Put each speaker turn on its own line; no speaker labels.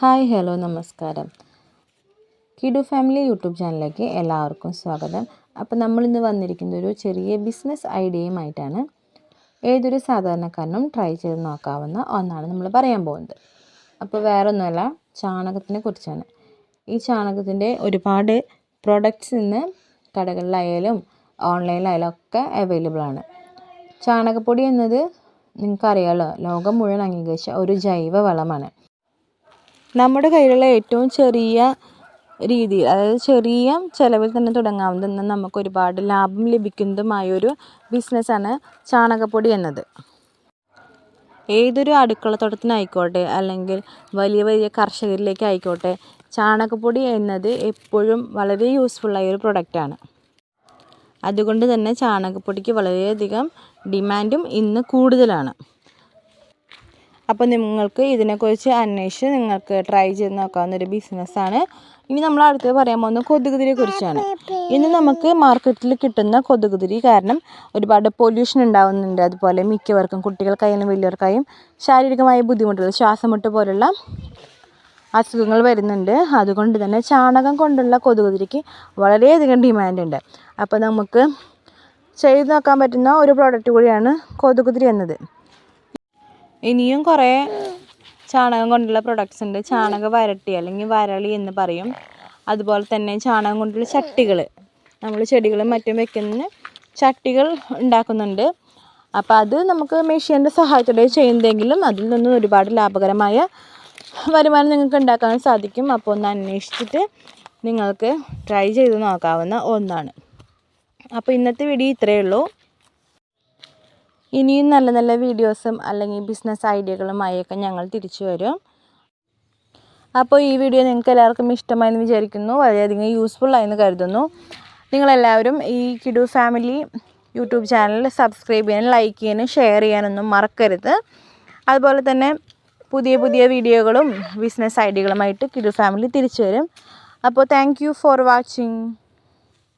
Hi hello നമസ്കാരം. കിഡു family YouTube ചാനലിലേക്ക് എല്ലാവർക്കും സ്വാഗതം. അപ്പോൾ നമ്മളിന്ന് വന്നിരിക്കുന്ന ഒരു ചെറിയ ബിസിനസ് ഐഡിയയുമായിട്ടാണ്. ഏതൊരു സാധാരണക്കാരനും ട്രൈ ചെയ്ത് നോക്കാവുന്ന ഒന്നാണ് നമ്മൾ പറയാൻ പോകുന്നത്. അപ്പോൾ വേറെ ഒന്നുമല്ല ചാണകത്തിനെ കുറിച്ചാണ്. ഈ ചാണകത്തിന്റെ ഒരുപാട് പ്രോഡക്റ്റ്സ് ഇന്ന് കടകളിലായാലും ഓൺലൈനിലായാലും ഒക്കെ അവൈലബിൾ ആണ്. ചാണകപ്പൊടി എന്നത് നിങ്ങൾക്കറിയാമല്ലോ ലോകം മുഴുവൻ അംഗീകരിച്ച ഒരു ജൈവ വളമാണ്. നമ്മുടെ കയ്യിലുള്ള ഏറ്റവും ചെറിയ രീതിയിൽ അതായത് ചെറിയ ചിലവിൽ തന്നെ തുടങ്ങാവുന്ന നമുക്ക് ഒരുപാട് ലാഭം ലഭിക്കുന്നതുമായൊരു ബിസിനസ്സാണ് ചാണകപ്പൊടി എന്നത്. ഏതൊരു അടുക്കളത്തോട്ടത്തിനായിക്കോട്ടെ അല്ലെങ്കിൽ വലിയ വലിയ കർഷകരിലേക്ക് ആയിക്കോട്ടെ ചാണകപ്പൊടി എന്നത് എപ്പോഴും വളരെ യൂസ്ഫുള്ളായ ഒരു പ്രൊഡക്റ്റാണ് അതുകൊണ്ട് തന്നെ ചാണകപ്പൊടിക്ക് വളരെയധികം ഡിമാൻഡും ഇന്ന് കൂടുതലാണ്. അപ്പോൾ നിങ്ങൾക്ക് ഇതിനെക്കുറിച്ച് അന്വേഷിച്ച് നിങ്ങൾക്ക് ട്രൈ ചെയ്ത് നോക്കാവുന്ന ഒരു ബിസിനസ്സാണ് ഇനി നമ്മൾ അടുത്തത് പറയാൻ പോകുന്നത് കൊതുകുതിരിയെ കുറിച്ചാണ്. ഇന്ന് നമുക്ക് മാർക്കറ്റിൽ കിട്ടുന്ന കൊതുകുതിരി കാരണം ഒരുപാട് പൊല്യൂഷൻ ഉണ്ടാകുന്നുണ്ട് അതുപോലെ മിക്കവർക്കും കുട്ടികൾക്കായാലും വലിയവർക്കായും ശാരീരികമായ ബുദ്ധിമുട്ടുകൾ ശ്വാസം മുട്ട് പോലുള്ള അസുഖങ്ങൾ വരുന്നുണ്ട്. അതുകൊണ്ട് തന്നെ ചാണകം കൊണ്ടുള്ള കൊതുകുതിരിക്ക് വളരെയധികം ഡിമാൻഡ് ഉണ്ട്. അപ്പോൾ നമുക്ക് ചെയ്ത് നോക്കാൻ പറ്റുന്ന ഒരു പ്രോഡക്റ്റ് കൂടിയാണ് കൊതുകുതിരി എന്നത്. ഇനിയും കുറേ ചാണകം കൊണ്ടുള്ള പ്രൊഡക്ട്സ് ഉണ്ട്. ചാണക വരട്ടി അല്ലെങ്കിൽ വരളി എന്ന് പറയും. അതുപോലെ തന്നെ ചാണകം കൊണ്ടുള്ള ചട്ടികൾ നമ്മൾ ചെടികളും മറ്റും വെക്കുന്ന ചട്ടികൾ ഉണ്ടാക്കുന്നുണ്ട്. അപ്പോൾ അത് നമുക്ക് മെഷീന്റെ സഹായത്തോടെ ചെയ്യുന്നതെങ്കിലും അതിൽ നിന്നും ഒരുപാട് ലാഭകരമായ വരുമാനം നിങ്ങൾക്ക് ഉണ്ടാക്കാൻ സാധിക്കും. അപ്പോൾ ഒന്ന് അന്വേഷിച്ചിട്ട് നിങ്ങൾക്ക് ട്രൈ ചെയ്ത് നോക്കാവുന്ന ഒന്നാണ്. അപ്പോൾ ഇന്നത്തെ വീഡിയോ ഇത്രയേ ഉള്ളൂ. ഇനിയും നല്ല നല്ല വീഡിയോസും അല്ലെങ്കിൽ ബിസിനസ് ഐഡിയകളുമായൊക്കെ ഞങ്ങൾ തിരിച്ചു വരും. അപ്പോൾ ഈ വീഡിയോ നിങ്ങൾക്ക് എല്ലാവർക്കും ഇഷ്ടമായെന്ന് വിചാരിക്കുന്നു. വളരെയധികം യൂസ്ഫുൾ ആയെന്ന് കരുതുന്നു. നിങ്ങളെല്ലാവരും ഈ Kidu family YouTube channel subscribe ചെയ്യാനും ലൈക്ക് ചെയ്യാനും ഷെയർ ചെയ്യാനൊന്നും മറക്കരുത്. അതുപോലെ തന്നെ പുതിയ പുതിയ വീഡിയോകളും ബിസിനസ് ഐഡിയകളുമായിട്ട് കിഡു ഫാമിലി തിരിച്ചു വരും. അപ്പോൾ താങ്ക് ഫോർ വാച്ചിങ്